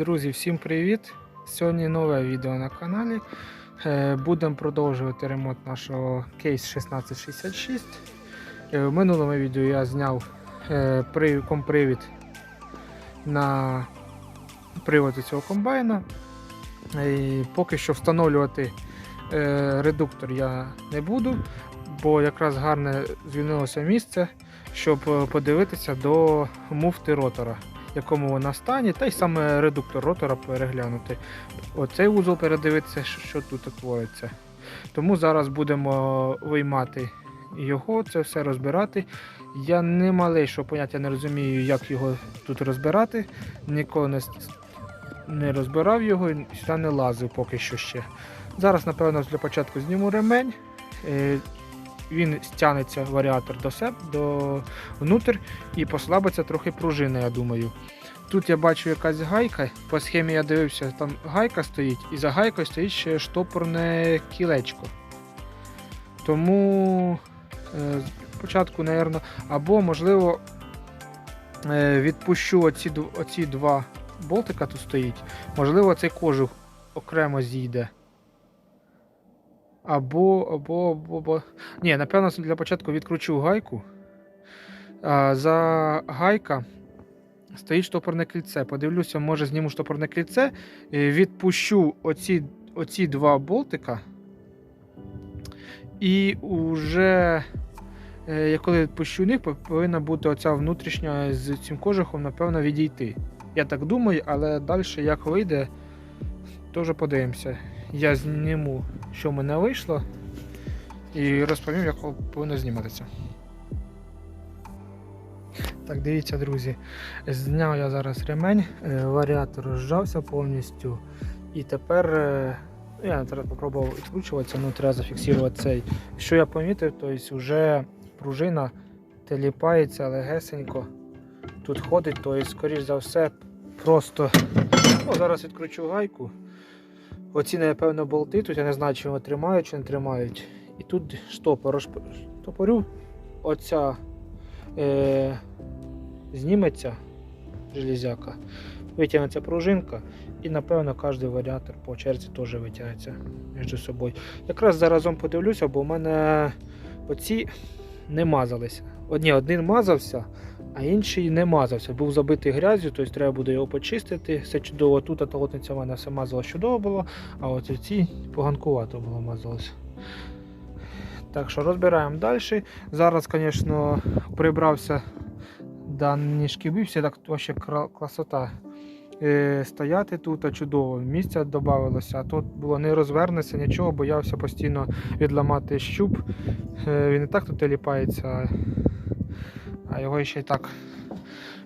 Друзі, всім привіт! Сьогодні нове відео на каналі. Е, Будемо продовжувати ремонт нашого кейс 1666. Е, В минулому відео я зняв е, компривід на привод цього комбайна. І поки що встановлювати редуктор я не буду, бо якраз гарне звільнилося місце, щоб подивитися до муфти ротора якому вона стані, та й саме редуктор ротора переглянути. Оцей вузол передивитися, що- тут твориться. Тому зараз будемо виймати його, це все розбирати. Я не малейшого поняття не розумію, як його тут розбирати. Ніколи не, не розбирав його і сюди не лазив поки що ще. Зараз, напевно, для початку зніму ремень. Він стягнеться варіатор до себе, до внутрь і послабиться трохи пружина, я думаю. Тут я бачу якась гайка, по схемі я дивився, там гайка стоїть, і за гайкою стоїть ще штопорне кілечко. Тому е, спочатку, напевно, або, можливо, е, відпущу оці, оці два болтика тут стоїть. Можливо, цей кожух окремо зійде. Або, або, або, або. Ні, напевно, для початку відкручу гайку. А, за гайка стоїть штопорне кільце. Подивлюся, може зніму штопорне кільце, відпущу оці, оці два болтика. І вже, е, я коли відпущу них, повинна бути оця внутрішня з цим кожухом, напевно, відійти. Я так думаю, але далі як вийде, вже подивимося. Я зніму, що в мене вийшло, і розповім, як повинно зніматися. Так, дивіться, друзі. Зняв я зараз ремень, е, варіатор розжався повністю. І тепер е, я зараз спробував відкручуватися, ну треба зафіксувати цей. Що я помітив, то есть вже пружина теліпається легесенько. Тут ходить, то есть, скоріш за все, просто. Ну, зараз відкручу гайку. Оці, напевно, болти, тут я не знаю, чи вони тримають, чи не тримають. І тут штопор. Штопорю оця. Е, зніметься железяка, витягнеться пружинка, і напевно кожен варіатор по черзі теж витягнеться між собою. Якраз заразом подивлюся, бо в мене оці не мазалися. Одні один мазався, а інший не мазався. Був забитий грязю, тобто треба буде його почистити. Все чудово. Тут толотниця в мене все мазала чудово було, а от ці поганкувато було мазалося. Так що розбираємо далі. Зараз, звісно, прибрався дані шкіби, все так вообще красота. Е, стояти тут чудово, місця додавалося, а тут було не розвернеться нічого, боявся постійно відламати щуп. Е, він і так тут теліпається, а- його ще й так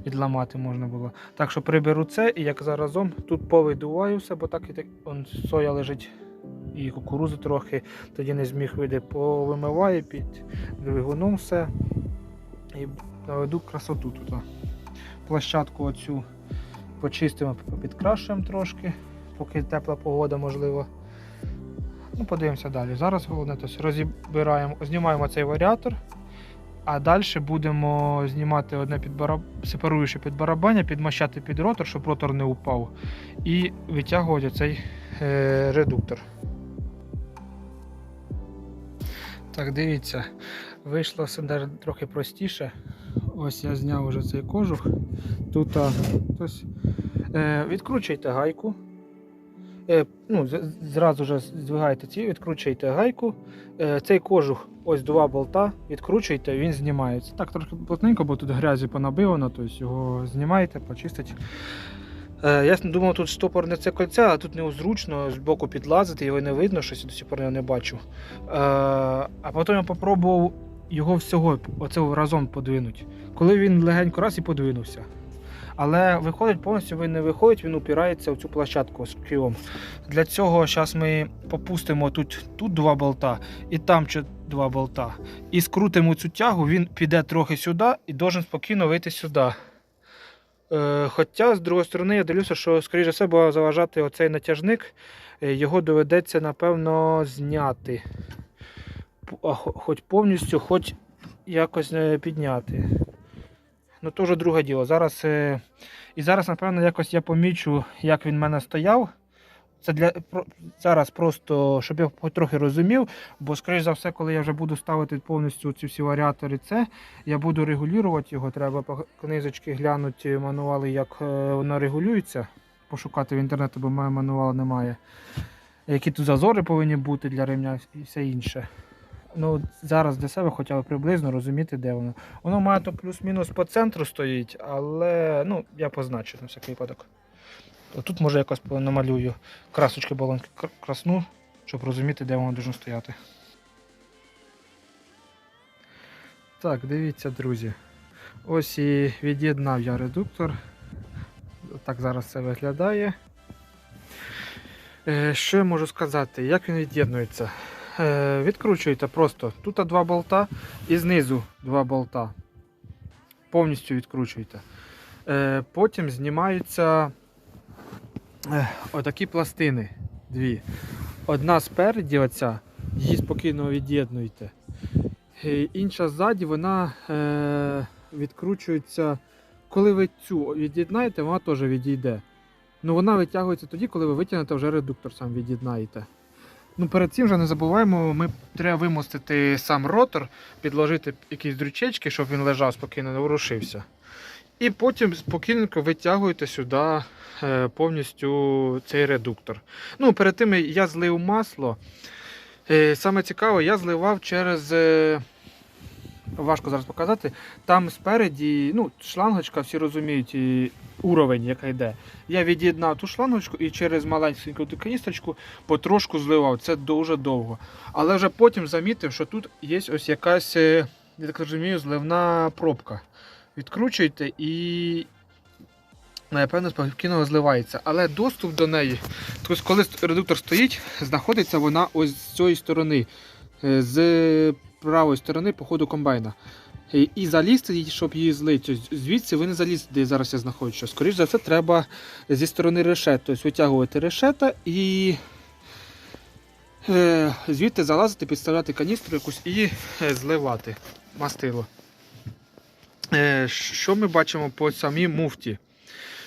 відламати можна було. Так що приберу це і як заразом тут повидуваю все, бо так і так он, соя лежить і кукурузу трохи, тоді не зміг вийти, повимиваю під двигуном все. І наведу красоту тут. Площадку оцю почистимо, підкрашуємо трошки, поки тепла погода можливо. Ну, подивимося далі. Зараз головне тобто, розібираємо, знімаємо цей варіатор, а далі будемо знімати одне під бараб... сепаруюче під барабання, підмащати під ротор, щоб ротор не упав, і витягувати цей е, редуктор. Так, дивіться, вийшло все трохи простіше. Ось я зняв вже цей кожух. Тут ось, е, відкручуйте гайку. Е, ну, зразу ж здвигайте ці, відкручуйте гайку. Е, цей кожух, ось два болта, відкручуйте, він знімається. Так, трохи плотненько, бо тут грязі понабивано, тобто його знімаєте, почистите. Е, я думав, тут штопорне це кольце, а тут незручно з боку підлазити, його не видно, щось до сих пор не бачу. А потім я попробував його всього оце разом подвинути. Коли він легенько раз і подвинувся. Але виходить повністю він не виходить, він упирається в цю площадку з кілом. Для цього зараз ми попустимо тут, тут два болта і там два болта. І скрутимо цю тягу, він піде трохи сюди і должен спокійно вийти сюди. Е, хоча, з другої сторони, я дивлюся, що, скоріше все, буде заважати оцей натяжник, Е, його доведеться, напевно, зняти. Хоч повністю, хоч якось е, підняти. Ну то вже друге діло. Зараз, е, і зараз, напевно, якось я помічу, як він в мене стояв. Це для зараз просто, щоб я трохи розумів, бо, скоріш за все, коли я вже буду ставити повністю ці всі варіатори, це я буду регулювати його. Треба по книжечки глянути мануали, як е, воно регулюється. Пошукати в інтернеті, бо в мене мануалу немає. Які тут зазори повинні бути для ремня і все інше. Ну, зараз для себе хоча б приблизно розуміти, де воно. Воно має то плюс-мінус по центру стоїть, але ну, я позначу на всякий випадок. Тут може якось намалюю красочки балонки красну, щоб розуміти, де воно може стояти. Так, дивіться, друзі. Ось і від'єднав я редуктор. Так зараз це виглядає. Е, Що я можу сказати? Як він від'єднується? Е, Відкручуєте просто. Тут два болта і знизу два болта. Повністю відкручуєте. Е, Потім знімаються е, отакі пластини. Дві. Одна спереді, оця, її спокійно від'єднуєте. Інша ззаді, вона відкручується. Коли ви цю від'єднаєте, вона теж відійде. Ну вона витягується тоді, коли ви витягнете вже редуктор сам від'єднаєте. Ну, перед цим вже не забуваємо, ми треба вимостити сам ротор, підложити якісь дрючечки, щоб він лежав спокійно, не ворушився. І потім спокійненько витягуєте сюди е, повністю цей редуктор. Ну, перед тим я злив масло. Е, Саме цікаве, я зливав через. Важко зараз показати. Там спереді, ну, шлангочка, всі розуміють, і уровень, яка йде. Я від'єднав ту шлангочку і через маленьку ту каністрочку потрошку зливав. Це дуже довго. Але вже потім замітив, що тут є ось якась, е, я так розумію, зливна пробка. Відкручуєте і. Напевно, спокійно зливається. Але доступ до неї, тобто коли редуктор стоїть, знаходиться вона ось з цієї сторони, е, з правої сторони по ходу комбайна. І, залізти, щоб її злити. Звідси ви не залізете, де зараз я знаходжуся. Скоріше за все, треба зі сторони решет. Тобто витягувати решета і е, звідти залазити, підставляти каністру якусь і е, зливати мастило. Е, що ми бачимо по самій муфті?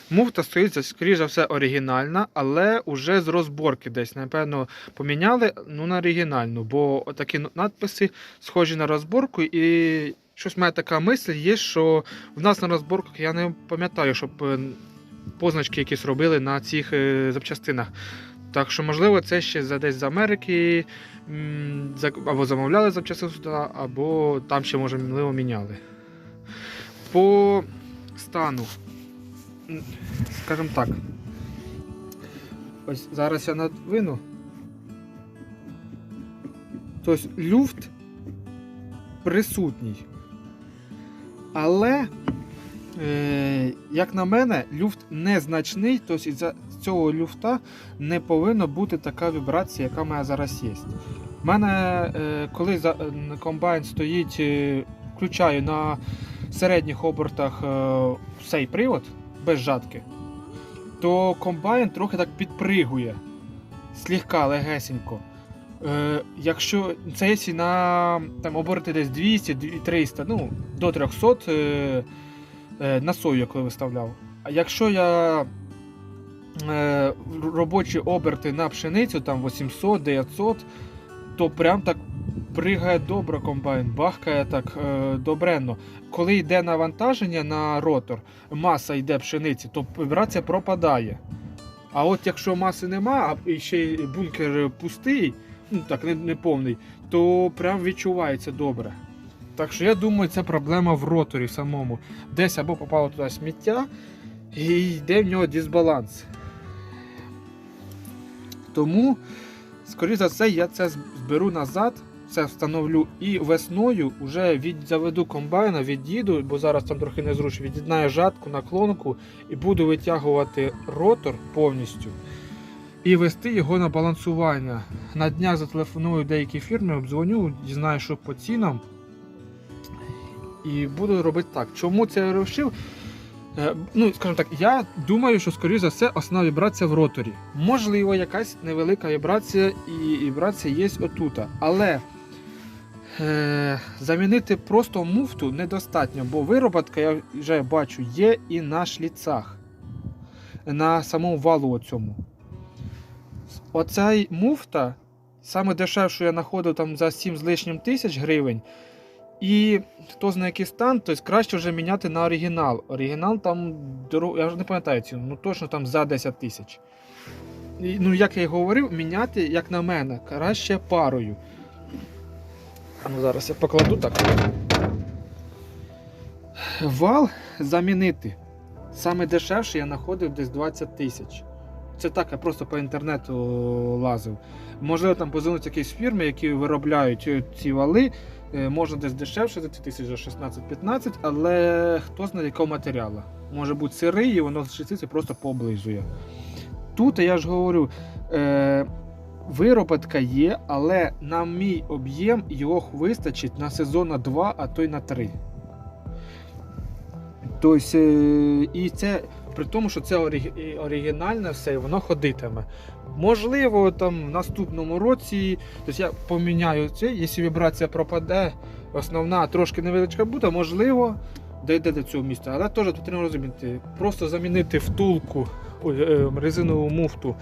Муфта стоїть, скоріш за все, оригінальна, але вже з розборки десь, напевно, поміняли ну, на оригінальну, бо такі надписи схожі на розборку, і щось мене така мисль є, що в нас на розборках я не пам'ятаю, щоб е, позначки якісь робили на цих е, запчастинах. Так що, можливо, це ще за десь з Америки або замовляли запчастину сюди, або там ще, може, можливо, міняли. По стану скажімо так. Ось зараз я надвину. Тобто люфт присутній. Але, е, як на мене, люфт незначний, тобто із цього люфта не повинна бути така вібрація, яка мене зараз є. У мене, е, коли комбайн стоїть, е, включаю на середніх обертах цей привод без жатки, то комбайн трохи так підпригує. Слегка, легесенько. Е, якщо це якщо на там, оберти десь 200, 300, ну, до 300 е, е, на сою, коли виставляв. А якщо я е, робочі оберти на пшеницю, там 800, 900, то прям так пригає добре комбайн, бахкає так е, добренно. Коли йде навантаження на ротор, маса йде пшениці, то вібрація пропадає. А от якщо маси нема, а ще й бункер пустий, ну так не, не повний, то прям відчувається добре. Так що я думаю, це проблема в роторі самому. Десь або попало туди сміття, і йде в нього дисбаланс. Тому, скоріш за все, я це зберу назад, це встановлю і весною вже від, заведу комбайна, від'їду, бо зараз там трохи незручно, від'єднаю жатку, наклонку і буду витягувати ротор повністю і вести його на балансування. На днях зателефоную деякі фірми, обдзвоню, дізнаю, що по цінам. І буду робити так. Чому це я вирішив? Е, Ну, скажімо так, я думаю, що, скоріш за все, основна вібрація в роторі. Можливо, якась невелика вібрація, і вібрація є отут. Але замінити просто муфту недостатньо, бо вироботка, я вже бачу, є і на шліцах, на самому валу оцьому. Оцей муфта, саме дешевшу я знаходив там за 7 з лишнім тисяч гривень. І хто знає який стан, то краще вже міняти на оригінал. Оригінал там я вже не пам'ятаю ціну, ну точно там за 10 тисяч. Ну, як я і говорив, міняти, як на мене, краще парою. Ну, зараз я покладу так. Вал замінити. Саме дешевше я знаходив десь 20 тисяч. Це так, я просто по інтернету лазив. Можливо, там позвонити якісь фірми, які виробляють ці вали. Е, Можна десь дешевше за тисяч за 16-15, але хто знає якого матеріалу. Може бути сирий, і воно шестиці просто пооблизує. Тут я ж говорю, е, вироботка є, але на мій об'єм його вистачить на сезон на 2, а то й на 3. Тобто, е, і це при тому, що це ориг- оригінальне все, воно ходитиме. Можливо, там в наступному році тобто я поміняю це, якщо вібрація пропаде, основна трошки невеличка буде, можливо, дійде до цього місця. Але теж потрібно розуміти, просто замінити втулку, е, резинову муфту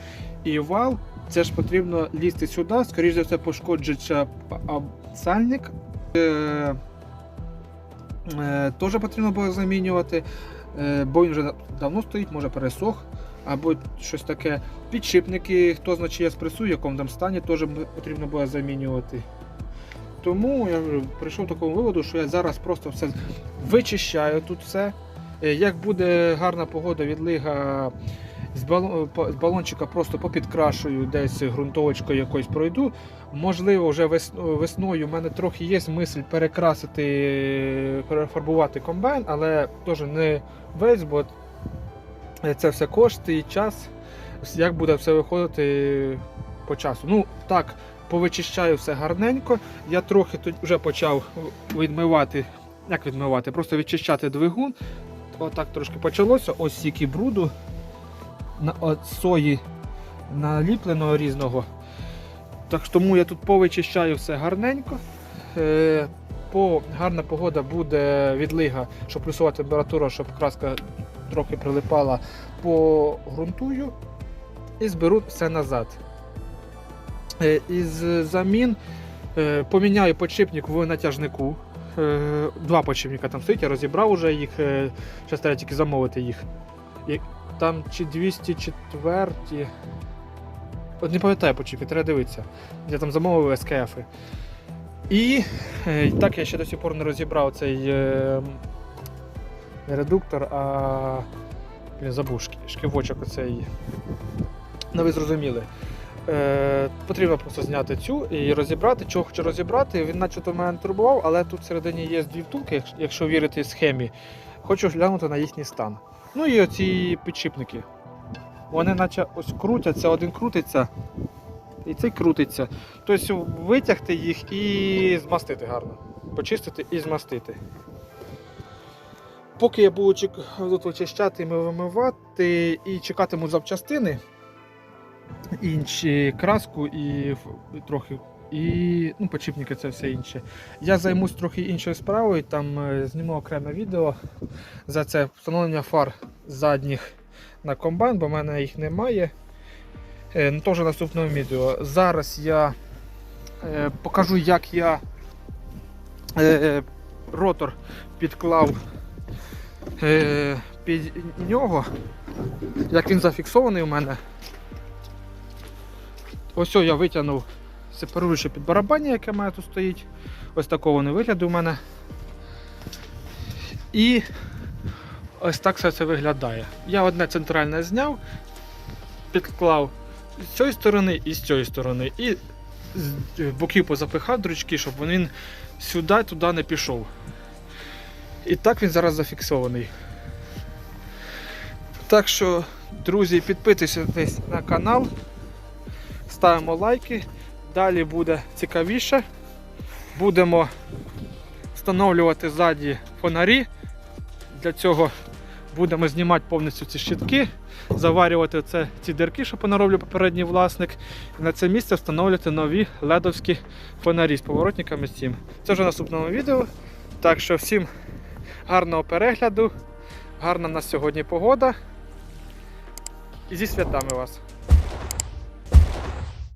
і вал, це ж потрібно лізти сюди, скоріш за все, пошкоджиться сальник. Е, е, теж потрібно було замінювати, е, бо він вже давно стоїть, може пересох або щось таке. Підшипники, хто знає, чи є спресу, в якому там стані, теж потрібно було замінювати. Тому я прийшов до такого виводу, що я зараз просто все вичищаю тут все. Е, Як буде гарна погода, відлига з, балончика просто попідкрашую, десь ґрунтовочкою якось пройду. Можливо, вже весною в мене трохи є мисль перекрасити, перефарбувати комбайн, але теж не весь, бо це все кошти і час. Як буде все виходити по часу. Ну, так, повичищаю все гарненько. Я трохи тут вже почав відмивати. Як відмивати? Просто відчищати двигун. Отак трошки почалося. Ось стільки бруду на сої наліпленого різного. Так тому я тут повичищаю все гарненько. Е, по, гарна погода буде відлига, щоб плюсова температура, щоб краска трохи прилипала, погрунтую і зберу все назад. Е, із замін е, поміняю подшипник в натяжнику. Е, Два подшипника там стоїть, я розібрав уже їх. е, Зараз треба тільки замовити їх. Там чи 204. От не пам'ятаю подшипник, треба дивитися. Я там замовив СКФ. І е, так я ще до сих пор не розібрав цей е, не редуктор, а блін, забув шківочок оцей. Ну ви зрозуміли. Е, потрібно просто зняти цю і розібрати. Чого хочу розібрати, він начебто мене не турбував, але тут всередині є дві втулки, якщо- вірити схемі. Хочу глянути на їхній стан. Ну і оці підшипники. Вони наче ось крутяться, один крутиться, і цей крутиться. Тобто витягти їх і змастити гарно. Почистити і змастити. Поки я буду тут вичищати і вимивати і чекатиму запчастини, інші краску і трохи. І ну, почіпники це все інше. Я займусь трохи іншою справою, там е, зніму окреме відео за це встановлення фар задніх на комбайн, бо в мене їх немає. Е, ну, Теж наступному відео. Зараз я е, покажу, як я ротор підклав під нього, як він зафіксований у мене. Ось я витягнув сепаруюче під барабання, яке мене тут стоїть. Ось такого не вигляду у мене. І ось так все це виглядає. Я одне центральне зняв, підклав з цієї сторони і з цієї сторони. І з боків позапихав дрючки, щоб він сюди туди не пішов. І так він зараз зафіксований. Так що, друзі, підписуйтесь на канал, ставимо лайки. Далі буде цікавіше. Будемо встановлювати ззаді фонарі. Для цього Будемо знімати повністю ці щитки, заварювати це, ці дірки, що понароблює попередній власник. І на це місце встановлювати нові ледовські фонарі з поворотниками з цим. Це вже в наступному відео. Так що всім гарного перегляду, гарна в нас сьогодні погода. І зі святами вас.